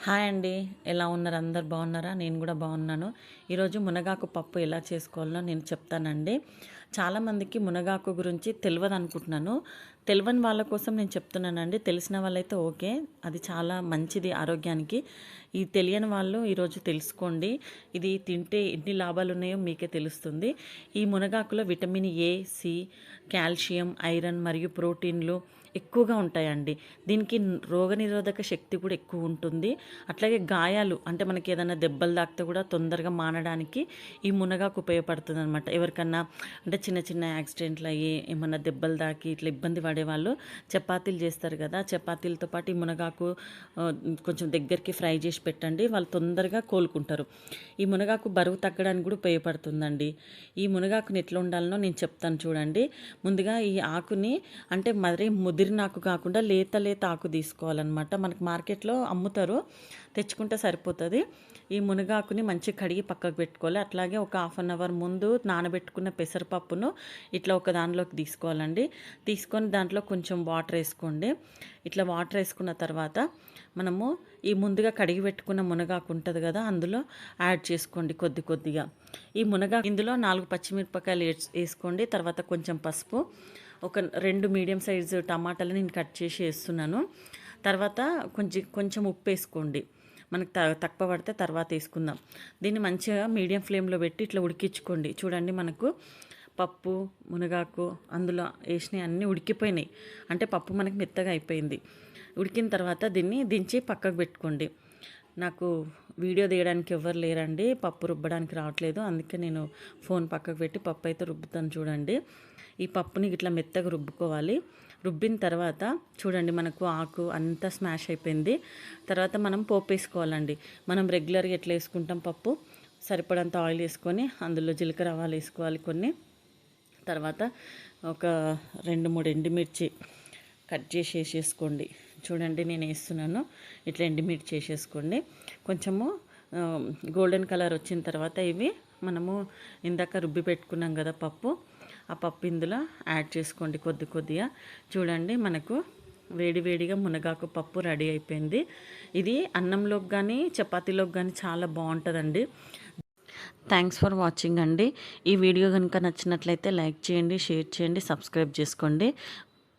Hi అండి. ఎలా ఉన్నారు? అందరు బాగున్నారా? నేను కూడా బాగున్నాను. ఈరోజు మునగాకు పప్పు ఎలా చేసుకోవాలో నేను చెప్తానండి. చాలామందికి మునగాకు గురించి తెలియదు అనుకుంటున్నాను. తెలియని వాళ్ళ కోసం నేను చెప్తున్నానండి. తెలిసిన వాళ్ళైతే ఓకే. అది చాలా మంచిది ఆరోగ్యానికి. ఈ తెలియని వాళ్ళు ఈరోజు తెలుసుకోండి. ఇది తింటే ఎన్ని లాభాలు ఉన్నాయో మీకే తెలుస్తుంది. ఈ మునగాకులో vitamin A C calcium iron మరియు ప్రోటీన్లు ఎక్కువగా ఉంటాయండి. దీనికి రోగనిరోధక శక్తి కూడా ఎక్కువ ఉంటుంది. అట్లాగే గాయాలు అంటే మనకి ఏదైనా దెబ్బలు తాకితే కూడా తొందరగా మానడానికి ఈ మునగాకు ఉపయోగపడుతుంది అనమాట ఎవరికన్నా అంటే చిన్న చిన్న యాక్సిడెంట్లు అయ్యి ఏమన్నా దెబ్బలు తాకి ఇట్లా ఇబ్బంది పడేవాళ్ళు చపాతీలు చేస్తారు కదా చపాతీలతో పాటు ఈ మునగాకు కొంచెం దగ్గరికి ఫ్రై చేసి పెట్టండి వాళ్ళు తొందరగా కోలుకుంటారు. ఈ మునగాకు బరువు తగ్గడానికి కూడా ఉపయోగపడుతుందండి. ఈ మునగాకుని ఎట్లా ఉండాలనో నేను చెప్తాను చూడండి. ముందుగా ఈ ఆకుని అంటే మరీ ముదిరిన ఆకు కాకుండా లేత లేత ఆకు తీసుకోవాలన్నమాట. మనకు మార్కెట్లో అమ్ముతారు. తెచ్చుకుంటే సరిపోతుంది. ఈ మునగాకుని మంచిగా కడిగి పక్కకు పెట్టుకోవాలి. అట్లాగే ఒక హాఫ్ అన్ అవర్ ముందు నానబెట్టుకున్న పెసరపప్పును ఇట్లా ఒక దానిలోకి తీసుకోవాలండి. తీసుకొని దాంట్లో కొంచెం వాటర్ వేసుకోండి. ఇట్లా వాటర్ వేసుకున్న తర్వాత మనము ఈ ముందుగా కడిగి పెట్టుకున్న మునగాకు ఉంటుంది కదా అందులో యాడ్ చేసుకోండి కొద్ది కొద్దిగా. ఈ మునగా ఇందులో నాలుగు పచ్చిమిరపకాయలు వేస్- వేసుకోండి. తర్వాత కొంచెం పసుపు. ఒక రెండు మీడియం సైజు టమాటాలు నేను కట్ చేసి వేస్తున్నాను. తర్వాత కొంచెం కొంచెం ఉప్పు వేసుకోండి మనకు త తక్కువ పడితే తర్వాత వేసుకుందాం. దీన్ని మంచిగా మీడియం ఫ్లేమ్లో పెట్టి ఇట్లా ఉడికించుకోండి. చూడండి మనకు పప్పు మునగాకు అందులో వేసినవి అన్నీ ఉడికిపోయినాయి. అంటే పప్పు మనకు మెత్తగా అయిపోయింది. ఉడికిన తర్వాత దీన్ని దించి పక్కకు పెట్టుకోండి. నాకు వీడియో తీయడానికి ఎవరు లేరండి. పప్పు రుబ్బడానికి రావట్లేదు. అందుకే నేను ఫోన్ పక్కకు పెట్టి పప్పు అయితే రుబ్బుతాను చూడండి. ఈ పప్పుని ఇట్లా మెత్తగా రుబ్బుకోవాలి. రుబ్బిన తర్వాత చూడండి మనకు ఆకు అంతా స్మాష్ అయిపోయింది. తర్వాత మనం పోపు వేసుకోవాలండి మనం రెగ్యులర్గా ఎట్లా వేసుకుంటాం పప్పు? సరిపడంత ఆయిల్ వేసుకొని అందులో జీలకర్ర ఆవాలు వేసుకోవాలి కొన్ని. తర్వాత ఒక రెండు మూడు ఎండుమిర్చి కట్ చేసి వేసేసుకోండి. చూడండి నేను వేస్తున్నాను. ఇట్లా ఎండిమిట్ చేసేసుకోండి. కొంచెము గోల్డెన్ కలర్ వచ్చిన తర్వాత ఇవి మనము ఇందాక రుబ్బి పెట్టుకున్నాం కదా పప్పు. ఆ పప్పు ఇందులో యాడ్ చేసుకోండి కొద్ది కొద్దిగా. చూడండి మనకు వేడివేడిగా మునగాకు పప్పు రెడీ అయిపోయింది. ఇది అన్నంలోకి కానీ చపాతీలోకి కానీ చాలా బాగుంటుందండి. థ్యాంక్స్ ఫర్ వాచింగ్ అండి. ఈ వీడియో కనుక నచ్చినట్లయితే లైక్ చేయండి షేర్ చేయండి సబ్స్క్రైబ్ చేసుకోండి.